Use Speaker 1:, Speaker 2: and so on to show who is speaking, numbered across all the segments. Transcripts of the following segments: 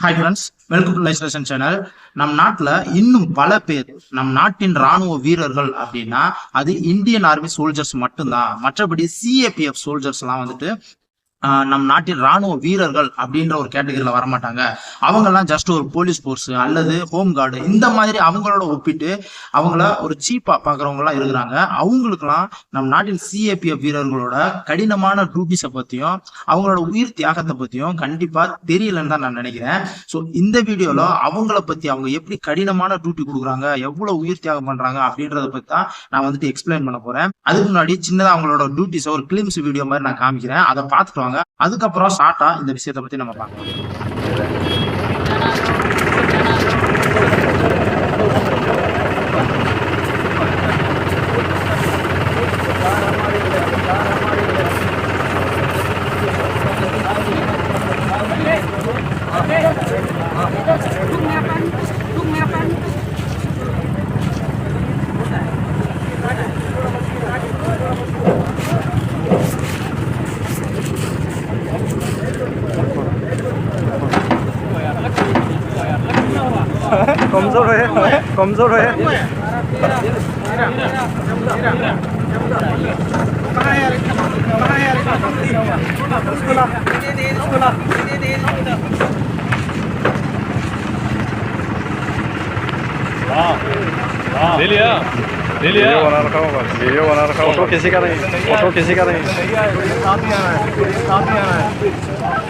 Speaker 1: Hi friends welcome to லைஸ்லேஷன் channel நம் நாட்டில் இன்னும் பல பேர் நம் நாட்டின் ராணுவ வீரர்கள் அப்படின்னா அது இந்தியன் ஆர்மி சோல்ஜர்ஸ் மட்டும்தான். மற்றபடி சிஏபிஎஃப் சோல்ஜர்ஸ்லாம் வந்துட்டு நம் நாட்டின் ராணுவ வீரர்கள் அப்படின்ற ஒரு கேட்டகரியில வரமாட்டாங்க. அவங்கெல்லாம் ஜஸ்ட் ஒரு போலீஸ் போர்ஸ் அல்லது ஹோம் கார்டு இந்த மாதிரி அவங்களோட ஒப்பிட்டு அவங்கள ஒரு சீப்பா பார்க்குறவங்களாம் இருக்கிறாங்க. அவங்களுக்குலாம் நம் நாட்டின் சிஏபிஎஃப் வீரர்களோட கடினமான டியூட்டிஸை பற்றியும் அவங்களோட உயிர் தியாகத்தை பற்றியும் கண்டிப்பாக தெரியலன்னு தான் நான் நினைக்கிறேன். ஸோ இந்த வீடியோவில் அவங்கள பற்றி அவங்க எப்படி கடினமான டியூட்டி கொடுக்குறாங்க எவ்வளோ உயிர் தியாகம் பண்ணுறாங்க அப்படின்றத பற்றி தான் நான் வந்துட்டு எக்ஸ்பிளைன் பண்ண போறேன். அதுக்கு முன்னாடி சின்னதாக அவங்களோட டியூட்டிஸை ஒரு கிளிம்ஸ் வீடியோ மாதிரி நான் காமிக்கிறேன். அதை பார்த்துட்டு சொல்லுவாங்க அதுக்கப்புறம் ஷார்ட்டா இந்த விஷயத்தை பத்தி நம்ம பார்க்கலாம்.
Speaker 2: कमजोर है
Speaker 3: ले लिया ले लिया
Speaker 2: वीडियो बना रखा होगा वीडियो बना रखा फोटो किसी का नहीं फोटो किसी का नहीं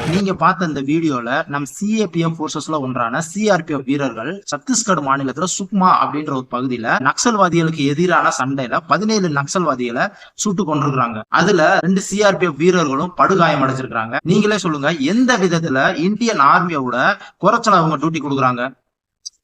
Speaker 1: நீங்க பார்த்த இந்த வீடியோல நம் சிஏபிஎஃப் போர்சஸ்ல ஒன்றான சிஆர்பிஎஃப் வீரர்கள் சத்தீஸ்கர் மாநிலத்துல சுக்மா அப்படின்ற ஒரு பகுதியில நக்சல்வாதிகளுக்கு எதிரான சண்டையில பதினேழு நக்சல்வாதிகளை சுட்டு கொண்டிருக்காங்க அதுல ரெண்டு சிஆர்பிஎஃப் வீரர்களும் படுகாயம் அடைஞ்சிருக்காங்க நீங்களே சொல்லுங்க எந்த விதத்துல இந்தியன் ஆர்மியோட குறைச்சல அவங்க டியூட்டி கொடுக்குறாங்க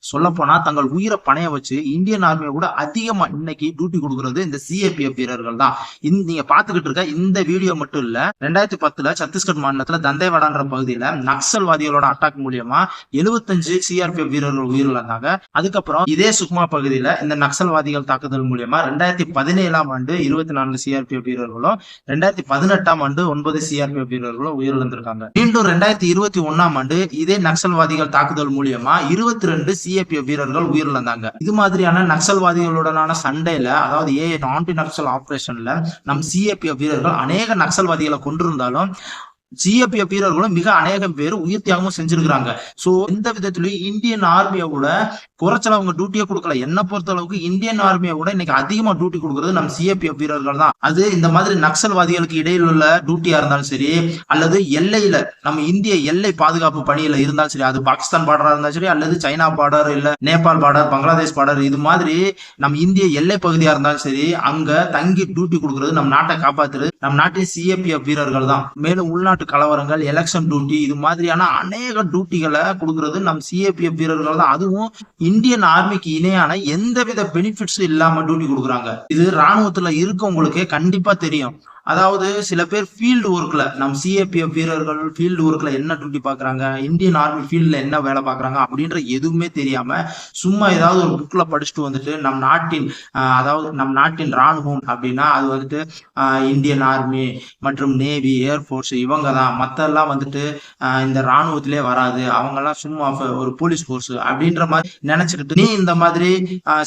Speaker 1: சொல்ல போனா தங்கள் உயிரை பணைய வச்சு இந்தியன் ஆர்மியை கூட அதிகமா இன்னைக்கு டியூட்டி கொடுக்கறது இந்த சிஏபிஎஃப் வீரர்கள் தான். இந்த நீங்க பாத்துக்கிட்டு இருக்க இந்த வீடியோ மட்டும் இல்ல ரெண்டாயிரத்தி பத்துல சத்தீஸ்கர் மாநிலத்துல தந்தேவாடான்ற பகுதியில நக்சல்வாதிகளோட அட்டாக் மூலியமா எழுபத்தஞ்சு சிஆர்பிஎஃப் வீரர்கள் உயிரிழந்தாங்க. அதுக்கப்புறம் இதே சுக்மா பகுதியில இந்த நக்சல்வாதிகள் தாக்குதல் மூலியமா ரெண்டாயிரத்தி பதினேழாம் ஆண்டு இருபத்தி நான்கு சிஆர்பிஎஃப் வீரர்களும் ரெண்டாயிரத்தி பதினெட்டாம் ஆண்டு ஒன்பது சிஆர்பிஎஃப் வீரர்களும் உயிரிழந்திருக்காங்க. மீண்டும் ரெண்டாயிரத்தி இருபத்தி ஒன்னாம் ஆண்டு இதே நக்சல்வாதிகள் தாக்குதல் மூலியமா இருபத்தி ரெண்டு சிஆர் சிஏபி வீரர்கள் உயிரிழந்தாங்க. இது மாதிரியான நக்சல்வாதிகளுடனான சண்டையில அதாவது ஏ ஆன்டி நக்சல் ஆபரேஷன்ல நம் சிஏபி வீரர்கள் அநேக நக்சல்வாதிகளை கொண்டிருந்தாலும் சிஏபிஎஃப் வீரர்களும் மிக அநேகம் பேர் உயிர் தியாகமும் செஞ்சிருக்கிறாங்க. சோ எந்த விதத்திலயும் இந்தியன் ஆர்மியை விட குறைச்சல அவங்க டியூட்டியே கொடுக்கல. என்ன பொறுத்த அளவுக்கு இந்தியன் ஆர்மியை விட இன்னைக்கு அதிகமா டியூட்டி கொடுக்கறது நம்ம சிஏபிஎஃப் வீரர்கள் தான். அது இந்த மாதிரி நக்சல்வாதிகளுக்கு இடையில் உள்ள டியூட்டியா இருந்தாலும் சரி அல்லது எல்லையில நம்ம இந்திய எல்லை பாதுகாப்பு பணியில இருந்தாலும் சரி அது பாகிஸ்தான் பார்டரா இருந்தாலும் சரி அல்லது சைனா பார்டர் இல்ல நேபாள் பார்டர் பங்களாதேஷ் பார்டர் இது மாதிரி நம்ம இந்திய எல்லை பகுதியா இருந்தாலும் சரி அங்க தங்கி டியூட்டி கொடுக்கறது நம்ம நாட்டை காப்பாத்துறது நம்ம நாட்டின் சிஏபிஎஃப் வீரர்கள் தான். மேலும் உள்நாட்டு கலவரங்கள் எலெக்ஷன் டியூட்டி இது மாதிரியான அநேக டியூட்டிகளை கொடுக்கறது நம் சிஏபிஎஃப் வீரர்கள் தான். அதுவும் இந்தியன் ஆர்மிக்கு இணையான எந்தவித பெனிஃபிட்ஸும் இல்லாம டியூட்டி கொடுக்குறாங்க. இது ராணுவத்துல இருக்கவங்களுக்கே கண்டிப்பா தெரியும். அதாவது சில பேர் ஃபீல்டு ஒர்க்கில் நம் சிஏபிஎஃப் வீரர்கள் ஃபீல்டு ஒர்க்கில் என்ன டியூட்டி பாக்குறாங்க இந்தியன் ஆர்மி ஃபீல்டில் என்ன வேலை பார்க்குறாங்க? அப்படின்ற எதுவுமே தெரியாம சும்மா ஏதாவது ஒரு புக்ல படிச்சுட்டு வந்துட்டு நம் நாட்டின் அதாவது நம் நாட்டின் ராணுவம் அப்படின்னா அது வந்துட்டு இந்தியன் ஆர்மி மற்றும் நேவி ஏர்ஃபோர்ஸ் இவங்க தான். மற்றெல்லாம் வந்துட்டு இந்த ராணுவத்திலே வராது. அவங்கெல்லாம் சும்மா ஒரு போலீஸ் ஃபோர்ஸ் அப்படின்ற மாதிரி நினச்சிக்கிட்டு நீ இந்த மாதிரி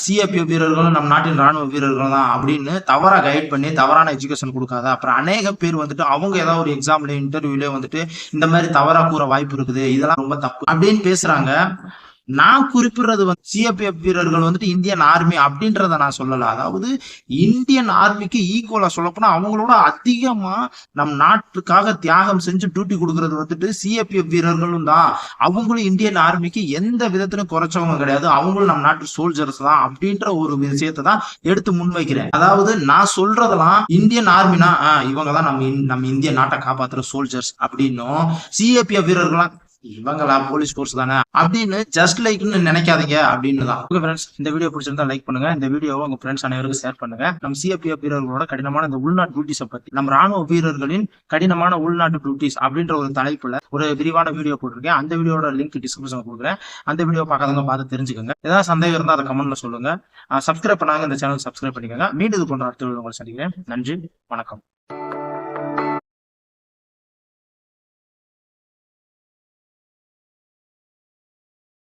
Speaker 1: சிஏபிஎஃப் வீரர்களும் நம் நாட்டின் ராணுவ வீரர்கள் தான் அப்படின்னு தவறா கைட் பண்ணி தவறான எஜுகேஷன் கொடுக்காத அப்புறம் அநேக பேர் வந்துட்டு அவங்க ஏதாவது ஒரு எக்ஸாம்ல இன்டர்வியூல வந்துட்டு இந்த மாதிரி தவறா கூற வாய்ப்பு இருக்குது. இதெல்லாம் ரொம்ப தப்பு அப்படின்னு பேசுறாங்க. நான் குறிப்பிடுறது வந்து சிஎபிஎஃப் வீரர்கள் வந்துட்டு இந்தியன் ஆர்மி அப்படின்றத நான் சொல்லல. அதாவது இந்தியன் ஆர்மிக்கு ஈக்குவலா சொல்லப்போனா அவங்களோட அதிகமா நம் நாட்டுக்காக தியாகம் செஞ்சு டியூட்டி கொடுக்கறது வந்துட்டு சிஎபிஎஃப் வீரர்களும் தான். அவங்களும் இந்தியன் ஆர்மிக்கு எந்த விதத்திலும் குறைச்சவங்க கிடையாது. அவங்களும் நம் நாட்டு சோல்ஜர்ஸ் தான் அப்படின்ற ஒரு விஷயத்தை தான் எடுத்து முன்வைக்கிறேன். அதாவது நான் சொல்றதெல்லாம் இந்தியன் ஆர்மினா இவங்க தான் நம்ம நம்ம இந்திய நாட்டை காப்பாத்துற சோல்ஜர்ஸ் அப்படின்னும் சிஏபிஎஃப் வீரர்கள்லாம் இவங்களா போலீஸ் ஃபோர்ஸ் தானே? அப்படின்னு ஜஸ்ட் லைக்னு நினைக்காதீங்க அப்படின்னு தான் ஓகே ஃப்ரெண்ட்ஸ் இந்த வீடியோ பிடிச்சிருந்தா லைக் பண்ணுங்க. இந்த வீடியோவை உங்க ஃப்ரெண்ட்ஸ் அனைவருக்கும் ஷேர் பண்ணுங்க. நம்ம சிஎப்பிஎஃப் வீரர்களோட கடினமான இந்த உள்நாட்டு டியூட்டிஸை பத்தி நம்ம ராணுவ வீரர்களின் கடினமான உள்நாட்டு டியூட்டிஸ் அப்படின்ற ஒரு தலைப்புல ஒரு விரிவான வீடியோ போட்டிருக்கேன். அந்த வீடியோட லிங்க் டிஸ்கிரிப்ஷன் கொடுக்குறேன். அந்த வீடியோ பார்க்காதவங்க பார்த்து தெரிஞ்சுக்கோங்க. ஏதாவது சந்தேகம் இருந்தால் அதை கமெண்ட்ல சொல்லுங்க. சப்ஸ்கிரைப் பண்ணாங்க இந்த சேனல் சப்ஸ்கிரைப் பண்ணிக்கோங்க. மீண்டும் இது போன்ற அடுத்த வீடியோ உங்களை சந்திக்கிறேன். நன்றி வணக்கம்.